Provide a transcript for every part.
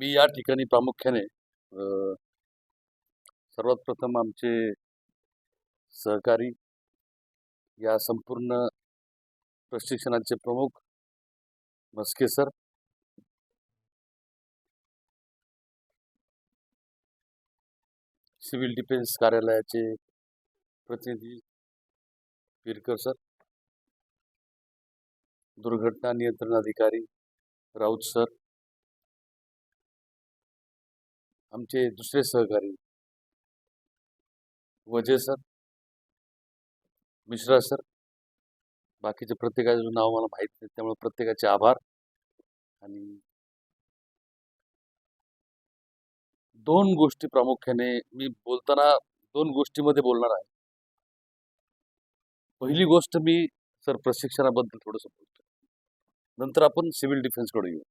मी या ठिकाणी प्रामुख्याने सर्वात प्रथम आमचे सहकारी या संपूर्ण प्रशिक्षणाचे प्रमुख मस्के सर सिव्हिल डिफेन्स कार्यालयाचे प्रतिनिधी पिरकर सर दुर्घटना नियंत्रण अधिकारी राऊत सर आमचे दुसरे सहकारी. वजे सर. मिश्रा सर. बाकीचे प्रत्येकाचे नाव मला माहीत नाही त्यामुळे प्रत्येकाचे आभार. आणि दोन गोष्टी प्रामुख्याने मी बोलताना दोन गोष्टीमध्ये बोलणार आहे. पहिली गोष्ट मी सर प्रशिक्षणाबद्दल थोडंसं बोलतो नंतर आपण सिव्हिल डिफेन्सकडे येऊ.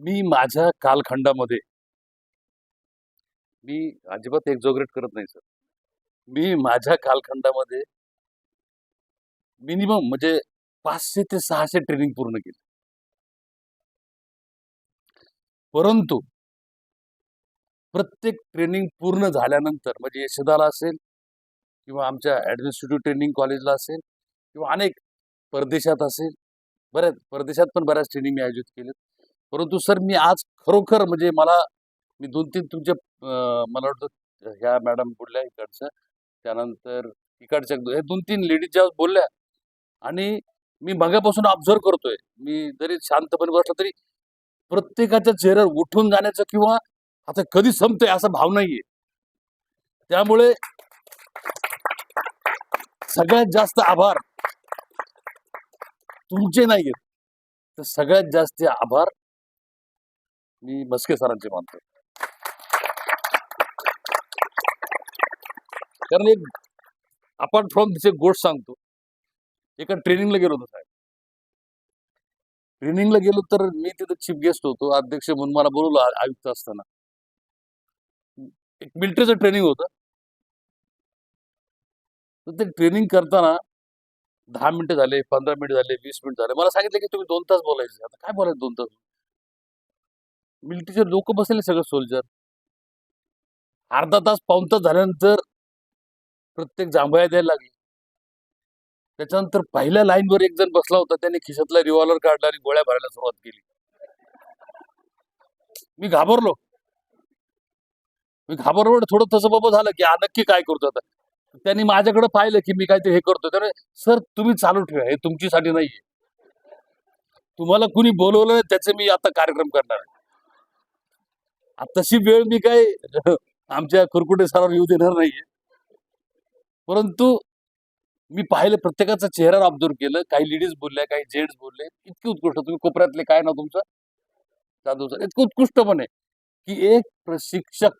मी माझ्या कालखंडामध्ये मी अजिबात एक्झोग्रेट करत नाही सर. मी माझ्या कालखंडामध्ये मिनिमम म्हणजे पाचशे ते सहाशे ट्रेनिंग पूर्ण केली. परंतु प्रत्येक ट्रेनिंग पूर्ण झाल्यानंतर म्हणजे यशदाला असेल किंवा आमच्या ॲडमिनिस्ट्रेटिव्ह ट्रेनिंग कॉलेजला असेल किंवा अनेक परदेशात असेल बऱ्याच परदेशात पण बऱ्याच ट्रेनिंग मी आयोजित केलेत. परंतु सर मी आज खरोखर म्हणजे मला मी दोन तीन तुमच्या मला वाटतं ह्या मॅडम बोलल्या इकडच्या त्यानंतर इकडच्या हे दोन तीन लेडीज ज्या बोलल्या आणि मी मगापासून ऑब्झर्व करतोय. मी जरी शांतपणे बसलो तरी प्रत्येकाच्या चेहऱ्यावर उठून जाण्याचं किंवा आता कधी संपतंय असा भाव नाहीये. त्यामुळे सगळ्यात जास्त आभार तुमचे नाहीयेत. तर सगळ्यात जास्त आभार मी मस्के सरांचे मानतो कारण एक अपार्ट फ्रॉम दिस एक गोष्ट सांगतो. एका ट्रेनिंगला गेलो होतो साहेब. ट्रेनिंगला गेलो तर मी तिथे चीफ गेस्ट होतो. अध्यक्ष म्हणून मला बोलवलं आयुक्त असताना. एक मिलिटरीचं ट्रेनिंग होतं. तर ते ट्रेनिंग करताना दहा मिनिटं झाले पंधरा मिनिटं झाले वीस मिनिट झाले. मला सांगितलं की तुम्ही दोन तास बोलायचे. आता काय बोलायचं दोन तास? मिलिटरीचे लोक बसले सगळे सोल्जर अर्धा तास पाऊन तास झाल्यानंतर प्रत्येक जांभया द्यायला लागली. त्याच्यानंतर पहिल्या लाईनवर एक जण बसला होता त्याने खिशातला रिव्हॉल्वर काढला आणि गोळ्या भरायला सुरुवात केली. मी घाबरलो. मी घाबरलो थोडं तसं बाबा झालं की नक्की काय करतो आता? त्यांनी माझ्याकडे पाहिलं की मी काहीतरी हे करतो तर सर तुम्ही चालू ठेवा हे तुमच्यासाठी नाहीये. तुम्हाला कुणी बोलवलं त्याचे मी आता कार्यक्रम करणार आहे. तशी वेळ मी काय आमच्या कुरकुटे सरावर येऊ देणार नाहीये. परंतु मी पाहिलं प्रत्येकाचा चेहरा ऑब्झर्व केलं. काही लेडीज बोलल्या काही जेंट्स बोलले. इतके उत्कृष्ट तुम्ही कोपऱ्यातले काय ना तुमचं? जाधव सर इतकं उत्कृष्टपणे की एक प्रशिक्षक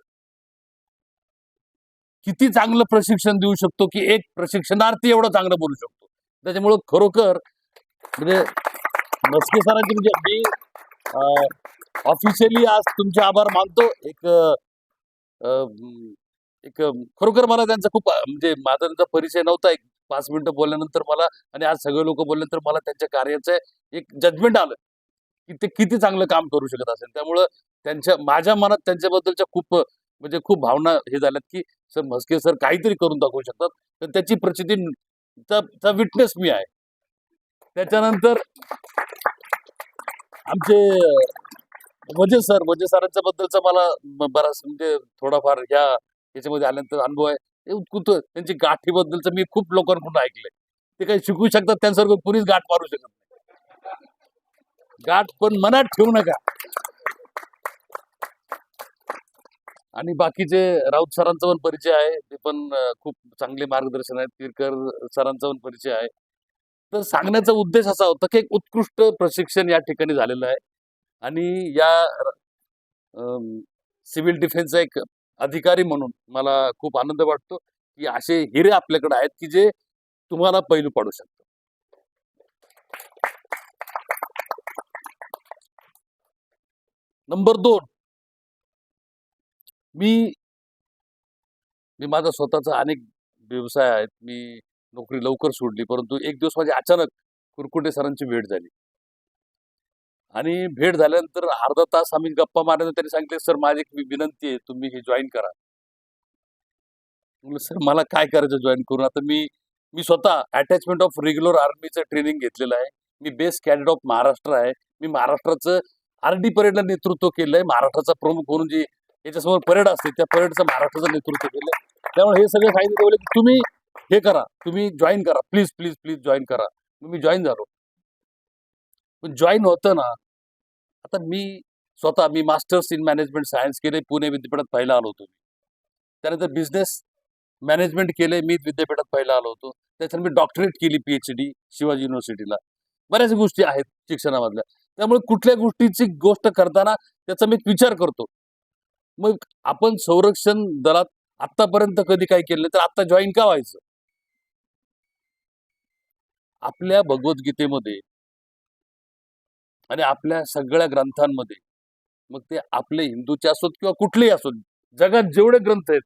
किती चांगलं प्रशिक्षण देऊ शकतो की एक प्रशिक्षणार्थी एवढं चांगलं बोलू शकतो? त्याच्यामुळं खरोखर म्हणजे मस्के सरांची म्हणजे मी ऑफिशियली आज तुमचे आभार मानतो. एक एक खरोखर मला त्यांचा खूप म्हणजे माझा त्यांचा परिचय नव्हता. एक पाच मिनिटं बोलल्यानंतर मला आणि आज सगळे लोक बोलल्यानंतर मला त्यांच्या कार्याचं एक जजमेंट आलं की ते किती चांगलं काम करू शकत असेल. त्यामुळं त्यांच्या माझ्या मनात त्यांच्याबद्दलच्या खूप म्हणजे खूप भावना हे झाल्यात की सर म्हस्के सर काहीतरी करून दाखवू शकतात. तर त्याची प्रचिती विटनेस मी आहे. त्याच्यानंतर आमचे वजे सर वजे सरांच्या बद्दलचा मला बराच म्हणजे थोडाफार ह्या याच्यामध्ये आल्यानंतर अनुभव आहे. ते उत्कृष्ट त्यांची गाठीबद्दलचं मी खूप लोकांकडून ऐकलंय. ते काही शिकू शकतात त्यांच्यासारखं कुणीच गाठ मारू शकत नाही. गाठ पण मनात ठेवू नका. आणि बाकीचे राऊत सरांचा पण परिचय आहे. ते पण खूप चांगले मार्गदर्शन आहेत. तिरकर सरांचा पण परिचय आहे. तर सांगण्याचा उद्देश असा होता की एक उत्कृष्ट प्रशिक्षण या ठिकाणी झालेलं आहे. आणि या सिव्हिल डिफेन्सचा एक अधिकारी म्हणून मला खूप आनंद वाटतो की असे हिरे आपल्याकडे आहेत की जे तुम्हाला पैलू पाडू शकतात. नंबर दोन. मी मी माझा स्वतःचा अनेक व्यवसाय आहेत. मी नोकरी लवकर सोडली परंतु एक दिवस माझी अचानक कुरकुटे सरांची भेट झाली. आणि भेट झाल्यानंतर अर्धा तास आम्ही गप्पा मारल्यानंतर त्यांनी सांगितले सर माझी एक विनंती आहे तुम्ही हे जॉईन करा. सर मला काय करायचं जॉईन करून? आता मी मी स्वतः अटॅचमेंट ऑफ रेग्युलर आर्मीचं ट्रेनिंग घेतलेलं आहे. मी बेस्ट कॅडेट ऑफ महाराष्ट्र आहे. मी महाराष्ट्राचं आर डी परेडला नेतृत्व केलं आहे. महाराष्ट्राचा प्रमुख म्हणून जे याच्यासमोर परेड असते त्या परेडचं महाराष्ट्राचं नेतृत्व केलं त्यामुळे हे सगळे सांगितलं की तुम्ही हे करा. तुम्ही जॉईन करा. प्लीज प्लीज प्लीज जॉईन करा. मी जॉईन झालो. पण जॉईन होतं ना आता मी स्वतः मी मास्टर्स इन मॅनेजमेंट सायन्स केले पुणे विद्यापीठात पहिला आलो होतो मी. त्यानंतर बिझनेस मॅनेजमेंट केले मी विद्यापीठात पहिला आलो होतो. त्याच्यानंतर मी डॉक्टरेट केली पीएच डी शिवाजी युनिव्हर्सिटीला बऱ्याच गोष्टी आहेत शिक्षणामधल्या. त्यामुळे कुठल्या गोष्टीची गोष्ट करताना त्याचा मी विचार करतो. मग आपण संरक्षण दलात आतापर्यंत कधी काय केलं तर आता जॉईन का व्हायचं? आपल्या भगवद्गीतेमध्ये आणि आपल्या सगळ्या ग्रंथांमध्ये मग ते आपले हिंदूचे असोत किंवा कुठलेही असोत जगात जेवढे ग्रंथ आहेत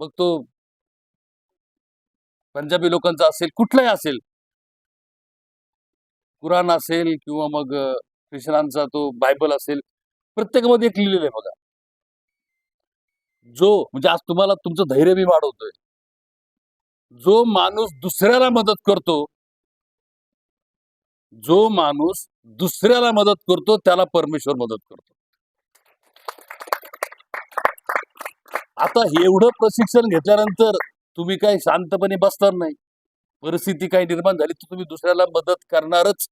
मग तो पंजाबी लोकांचा असेल कुठलाही असेल कुराण असेल किंवा मग ख्रिश्चनांचा तो बायबल असेल प्रत्येकामध्ये एक लिहिलेलं आहे बघा. जो म्हणजे आज तुम्हाला तुमचं धैर्य मी वाढवतोय. जो माणूस दुसऱ्याला मदत करतो जो माणूस दुसऱ्याला मदत करतो त्याला परमेश्वर मदत करतो. आता एवढं प्रशिक्षण घेतल्यानंतर तुम्ही काही शांतपणे बसणार नाही. परिस्थिती काही निर्माण झाली तर तुम्ही दुसऱ्याला मदत करणारच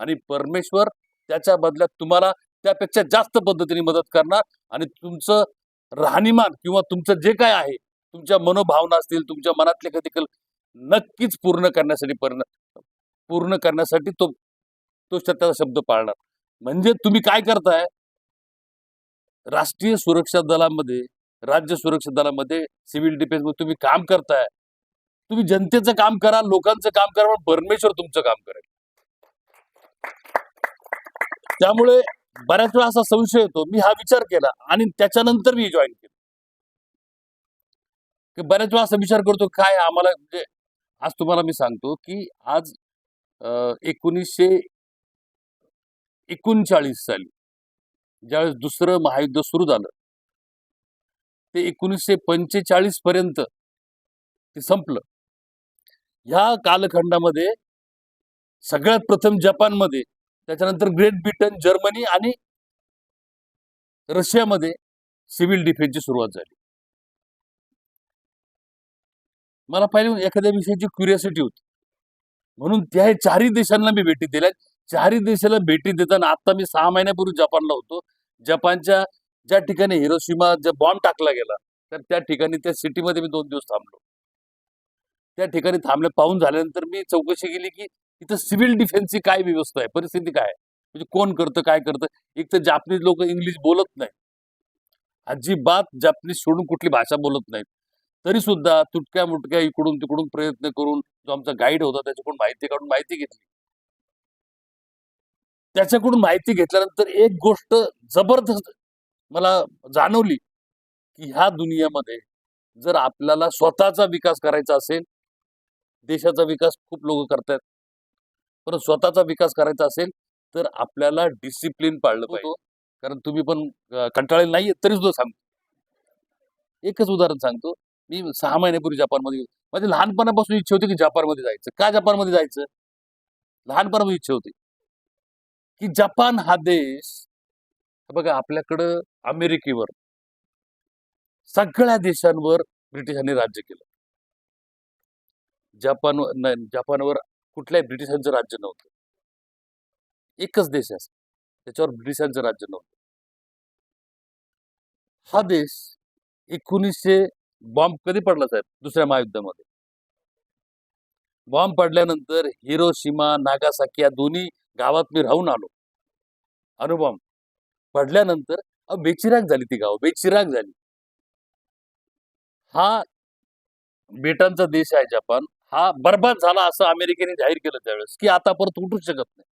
आणि परमेश्वर त्याच्या बदल्यात तुम्हाला त्यापेक्षा जास्त पद्धतीने मदत करणार आणि तुमचं राहणीमान किंवा तुमचं जे काय आहे तुमच्या मनोभावना असतील तुमच्या मनातले कधी कल नक्कीच पूर्ण करण्यासाठी पर्ण पूर्ण करण्यासाठी तो तो त्याचा शब्द पाळणार. म्हणजे तुम्ही काय करताय? राष्ट्रीय सुरक्षा दलामध्ये राज्य सुरक्षा दलामध्ये सिव्हिल डिफेन्समध्ये तुम्ही काम करताय. तुम्ही जनतेचं काम करा लोकांचं काम करा पण परमेश्वर तुमचं काम करेल. त्यामुळे बऱ्याच वेळा असा संशय येतो. मी हा विचार केला आणि त्याच्यानंतर मी जॉईन केलं. की बऱ्याच वेळा असा विचार करतो काय आम्हाला म्हणजे आज तुम्हाला मी सांगतो की आज एकोणीसशे एकोणचाळीस साली ज्यावेळेस दुसरं महायुद्ध सुरू झालं ते एकोणीसशे पंचेचाळीस पर्यंत ते संपलं. ह्या कालखंडामध्ये सगळ्यात प्रथम जपानमध्ये त्याच्यानंतर ग्रेट ब्रिटन जर्मनी आणि रशियामध्ये सिव्हिल डिफेन्सची सुरुवात झाली. मला पहिले एखाद्या विषयाची क्युरियोसिटी होती. म्हणून त्या चारही देशांना मी भेटी दिल्या. चारही देशाला भेटी देताना आता मी सहा महिन्यापूर्वी जपानला होतो. जपानच्या ज्या ठिकाणी हिरोशिमा ज्या बॉम्ब टाकला गेला तर त्या ठिकाणी त्या सिटीमध्ये मी दोन दिवस थांबलो. त्या ठिकाणी थांबले पाहून झाल्यानंतर मी चौकशी केली की इथं सिव्हिल डिफेन्सची काय व्यवस्था आहे? परिस्थिती काय आहे? म्हणजे कोण करतं काय करतं? एक तर जापनीज लोक इंग्लिश बोलत नाही अजिबात जापनीज सोडून कुठली भाषा बोलत नाहीत. तरी सुद्धा तुटक्या मुटक्या इकडून तिकडून प्रयत्न करून जो आमचा गाईड होता त्याच्याकडून माहिती काढून माहिती घेतली. त्याच्याकडून माहिती घेतल्यानंतर एक गोष्ट जबरदस्त मला जाणवली की ह्या दुनियामध्ये जर आपल्याला स्वतःचा विकास करायचा असेल देशाचा विकास खूप लोक करतात पण स्वतःचा विकास करायचा असेल तर आपल्याला डिसिप्लिन पाळलं पाहिजे. कारण तुम्ही पण अं, कंटाळलेले नाहीये तरी सुद्धा सांगतो. एकच उदाहरण सांगतो. मी सहा महिन्यापूर्वी जपानमध्ये. माझी लहानपणापासून इच्छा होती की जपानमध्ये जायचं. का जपानमध्ये जायचं? लहानपणापासून इच्छा होती. की जपान हा देश हे बघा आपल्याकडं अमेरिकेवर सगळ्या देशांवर ब्रिटिशांनी राज्य केलं. जपान नाही, जपानवर कुठल्याही ब्रिटिशांचं राज्य नव्हतं. एकच देश आहे त्याच्यावर ब्रिटिशांचं राज्य नव्हतं. हा देश एकोणीसशे बॉम्ब कधी पडला साहेब? दुसऱ्या महायुद्धामध्ये. बॉम्ब पडल्यानंतर हिरोशिमा नागासाकी या दोन्ही गावात मी राहून आलो. अणुबॉम्ब पडल्यानंतर बेचिराग झाली ती गाव बेचिराग झाली. हा बेटांचा देश आहे जपान. हा बर्बाद झाला असं अमेरिकेने जाहीर केलं त्यावेळेस की आता परत उठूच शकत नाही.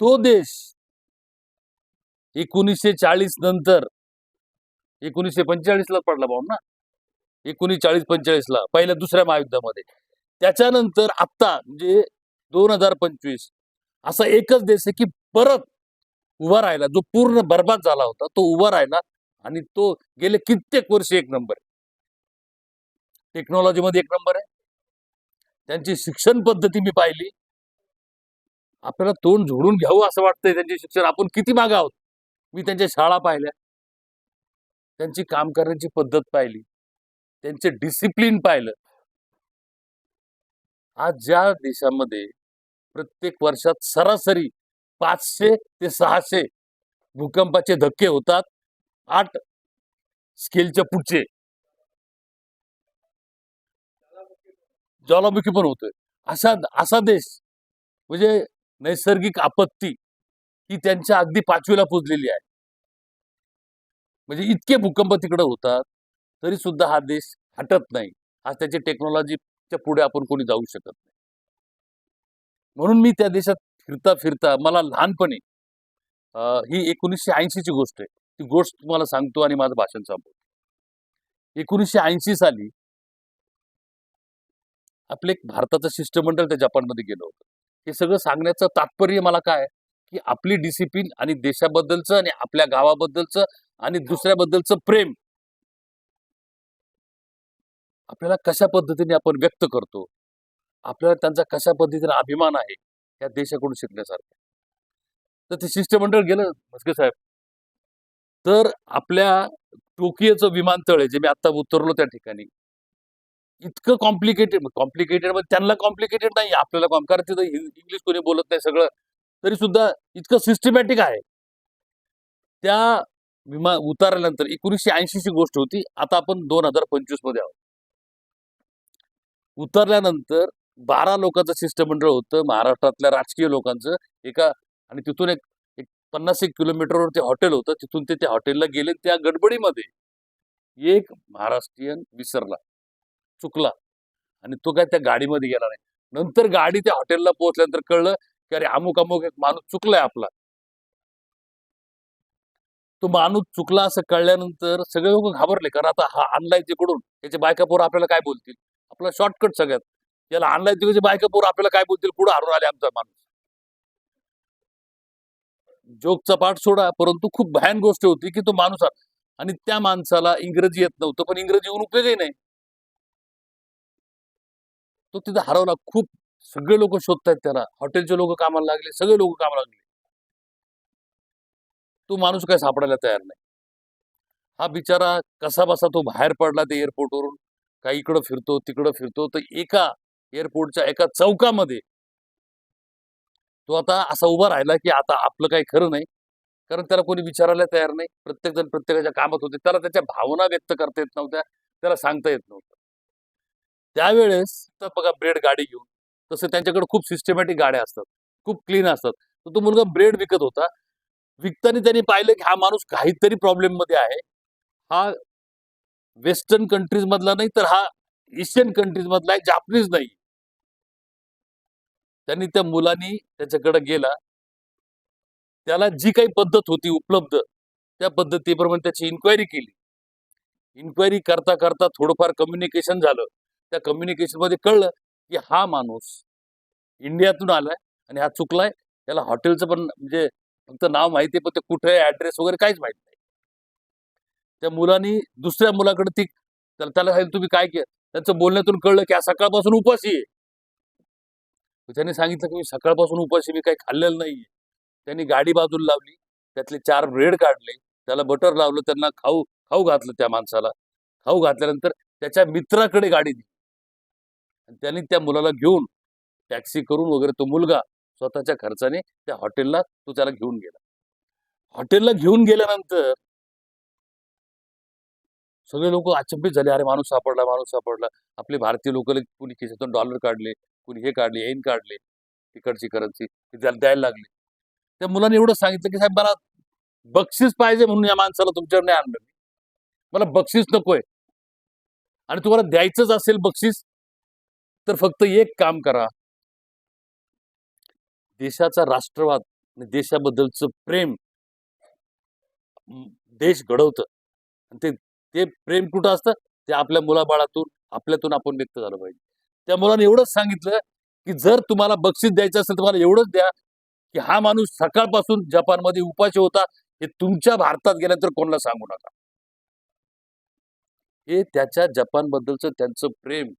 तो देश एकोणीसशे चाळीस नंतर एकोणीसशे पंचेचाळीसला पडला बॉम्ब ना? एकोणीस चाळीस पंचेचाळीसला पहिल्या दुसऱ्या महायुद्धामध्ये. त्याच्यानंतर आत्ता म्हणजे दोन हजार पंचवीस असा एकच देश आहे की परत उभा राहिला जो पूर्ण बर्बाद झाला होता तो उभा राहिला आणि तो गेले कित्येक वर्ष एक नंबर टेक्नॉलॉजी मध्ये एक नंबर आहे. त्यांची शिक्षण पद्धती मी पाहिली. आपल्याला तोंड झोडून घ्यावं असं वाटतंय त्यांचे शिक्षण. आपण किती मागे आहोत? मी त्यांच्या शाळा पाहिल्या. त्यांची काम करण्याची पद्धत पाहिली. त्यांचे डिसिप्लिन पाहिलं. आज ज्या देशामध्ये प्रत्येक वर्षात सरासरी पाचशे ते सहाशे भूकंपाचे धक्के होतात. आठ स्केलच्या पुढचे. ज्वालामुखी पण होतोय. असा असा देश म्हणजे नैसर्गिक आपत्ती ही त्यांच्या अगदी पाचवीला पुजलेली आहे. म्हणजे इतके भूकंप तिकडे होतात तरी सुद्धा हा देश हटत नाही. आज त्याची टेक्नॉलॉजीच्या पुढे आपण कोणी जाऊ शकत नाही. म्हणून मी त्या देशात फिरता फिरता मला लहानपणी ही एकोणीसशे ऐंशीची गोष्ट आहे. ती गोष्ट तुम्हाला सांगतो आणि माझं भाषण संपवतो. एकोणीसशे ऐंशी साली आपलं एक भारताचं शिष्टमंडळ त्या जपानमध्ये गेलं होतं. हे सगळं सांगण्याचं तात्पर्य मला काय की आपली डिसिप्लिन आणि देशाबद्दलचं आणि आपल्या गावाबद्दलचं आणि दुसऱ्याबद्दलचं प्रेम. आपल्याला कशा पद्धतीने आपण व्यक्त करतो? आपल्याला त्यांचा कशा पद्धतीने अभिमान आहे? या देशाकडून शिकण्यासारखं. तर ते शिष्टमंडळ गेलं म्हस्के साहेब. तर आपल्या टोकियोचं विमानतळ आहे जे मी आता उतरलो त्या ठिकाणी. इतकं कॉम्प्लिकेटेड कॉम्प्लिकेटेड म्हणजे त्यांना कॉम्प्लिकेटेड नाही आपल्याला कॉम कारण तिथं इंग्लिश कोणी बोलत नाही सगळं. तरी सुद्धा इतकं सिस्टमॅटिक आहे. त्या विमान उतारल्यानंतर एकोणीसशे ऐंशीची गोष्ट होती. आता आपण दोन हजार पंचवीसमध्ये आहोत. उतरल्यानंतर बारा लोकांचं शिष्टमंडळ होतं. महाराष्ट्रातल्या राजकीय लोकांचं. एका आणि तिथून एक एक पन्नास एक किलोमीटरवर ते हॉटेल होतं. तिथून ते त्या हॉटेलला गेले. त्या गडबडीमध्ये एक महाराष्ट्रीयन विसरला. चुकला. आणि तो काय त्या गाडीमध्ये गेला नाही. नंतर गाडी त्या हॉटेलला पोहोचल्यानंतर कळलं की अरे अमुक अमुक एक माणूस चुकलाय आपला. तो माणूस चुकला असं कळल्यानंतर सगळे लोक घाबरले कारण आता हा आणलाय तिकडून त्याचे बायका आपल्याला काय बोलतील? आपला शॉर्टकट सगळ्यात. याला आणलाय तिकडचे बायका पोरं आपल्याला काय बोलतील? पुढे हरून आले आमचा माणूस. जोकचा पाठ सोडा परंतु खूप भयान गोष्ट होती की तो माणूस आणि त्या माणसाला इंग्रजी येत नव्हतं पण इंग्रजी येऊन उपयोगही नाही. तो तिथे हरवला. खूप सगळे लोक शोधतायत त्याला. हॉटेलचे लोक कामाला लागले सगळे लोक कामाला लागले. तो माणूस काय सापडायला तयार नाही. हा बिचारा कसा बसा तो बाहेर पडला ते एअरपोर्टवरून. काही इकडं फिरतो तिकडं फिरतो. तर एका एअरपोर्टच्या एका चौकामध्ये तो आता असा उभा राहिला की आता आपलं काही खरं नाही. कारण त्याला कोणी विचारायला तयार नाही. प्रत्येक जण प्रत्येकाच्या कामात होते. त्याला त्याच्या भावना व्यक्त करता येत नव्हत्या. त्याला सांगता येत नव्हतं. त्यावेळेस तर बघा ब्रेड गाडी घेऊन तसं त्यांच्याकडे खूप सिस्टमॅटिक गाड्या असतात खूप क्लीन असतात. तर तो मुलगा ब्रेड विकत होता. विकताना त्यांनी पाहिलं की हा माणूस काहीतरी प्रॉब्लेममध्ये आहे. हा वेस्टर्न कंट्रीज मधला नाही तर हा एशियन कंट्रीज मधला आहे जापनीज नाही. त्यांनी त्या मुलांनी त्याच्याकडे गेला. त्याला जी काही पद्धत होती उपलब्ध त्या पद्धतीप्रमाणे त्याची इन्क्वायरी केली. इन्क्वायरी करता करता थोडंफार कम्युनिकेशन झालं. त्या कम्युनिकेशनमध्ये कळलं की हा माणूस इंडियातून आलाय आणि हा चुकलाय. त्याला हॉटेलचं पण म्हणजे फक्त नाव माहिती आहे पण ते कुठे आहे ऍड्रेस वगैरे काहीच माहीत नाही. त्या मुलांनी दुसऱ्या मुलाकडे ती त्याला त्याला सांगितलं, तुम्ही काय केलं? त्यांचं बोलण्यातून कळलं की हा सकाळपासून उपाशी आहे. त्याने सांगितलं की मी सकाळपासून उपाशी मी काही खाल्लेलं नाहीये. त्यांनी गाडी बाजूला लावली त्यातले चार ब्रेड काढले त्याला बटर लावलं त्यांना खाऊ खाऊ घातलं त्या माणसाला. खाऊ घातल्यानंतर त्याच्या मित्राकडे गाडी दिली. आणि त्यांनी त्या मुलाला घेऊन टॅक्सी करून वगैरे तो मुलगा स्वतःच्या खर्चाने त्या हॉटेलला तो त्याला घेऊन गेला. हॉटेलला घेऊन गेल्यानंतर सगळे लोक अचंबित झाले. अरे माणूस सापडला माणूस सापडला. आपले भारतीय लोक कुणी खिशातून डॉलर काढले कुणी हे काढले एन काढले तिकडची करन्सी त्याला द्यायला लागले. त्या मुलाने एवढं सांगितलं की साहेब मला बक्षीस पाहिजे म्हणून या माणसाला तुमच्यावर नाही आणलं मला बक्षीस नकोय. आणि तुम्हाला द्यायचंच असेल बक्षीस तर फक्त एक काम करा. देशाचा राष्ट्रवाद आणि देशाबद्दलचं प्रेम देश घडवतं. ते ते प्रेम कुठं असतं? ते आपल्या मुलाबाळातून आपल्यातून आपण व्यक्त झालं पाहिजे. त्या मुलाने एवढंच सांगितलं की जर तुम्हाला बक्षीस द्यायचं असेल तुम्हाला एवढंच द्या की हा माणूस सकाळपासून जपानमध्ये उपाशी होता हे तुमच्या भारतात गेल्यानंतर कोणाला सांगू नका. हे त्याच्या जपानबद्दलचं त्यांचं प्रेम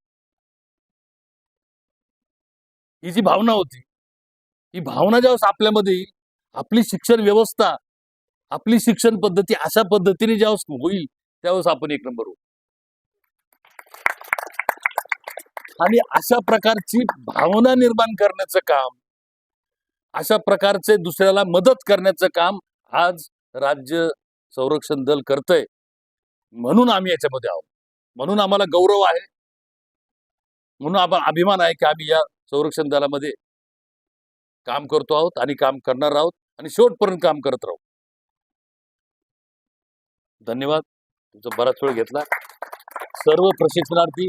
ही जी भावना होती ही भावना ज्यावेळेस आपल्यामध्ये येईल, आपली शिक्षण व्यवस्था आपली शिक्षण पद्धती अशा पद्धतीने ज्यावेळेस होईल त्यावेळेस आपण एक नंबर होऊ. आणि अशा प्रकारची भावना निर्माण करण्याचं काम अशा प्रकारचे दुसऱ्याला मदत करण्याचं काम आज राज्य संरक्षण दल करतंय. म्हणून आम्ही याच्यामध्ये आहोत. म्हणून आम्हाला गौरव आहे. म्हणून आपण अभिमान आहे की आम्ही या संरक्षण दलामध्ये काम करतो आहोत आणि काम करणार आहोत आणि शेवटपर्यंत काम करत राहू. धन्यवाद. तुमचा बराच वेळ घेतला. सर्व प्रशिक्षणार्थी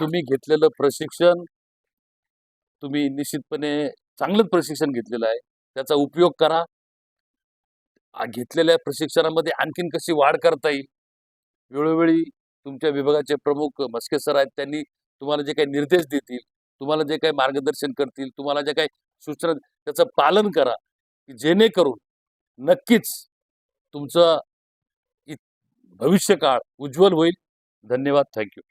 तुम्ही घेतलेलं प्रशिक्षण तुम्ही निश्चितपणे चांगलंच प्रशिक्षण घेतलेलं आहे. त्याचा उपयोग करा. घेतलेल्या प्रशिक्षणामध्ये आणखीन कशी वाढ करता येईल? वेळोवेळी तुमच्या विभागाचे प्रमुख मस्के सर आहेत त्यांनी तुम्हाला जे काही निर्देश देतील तुम्हाला जे काही मार्गदर्शन करतील तुम्हाला जे काही सूचना त्याचं पालन करा की जेणेकरून नक्कीच तुमचं इ- भविष्यकाळ उज्ज्वल होईल. धन्यवाद. थँक्यू.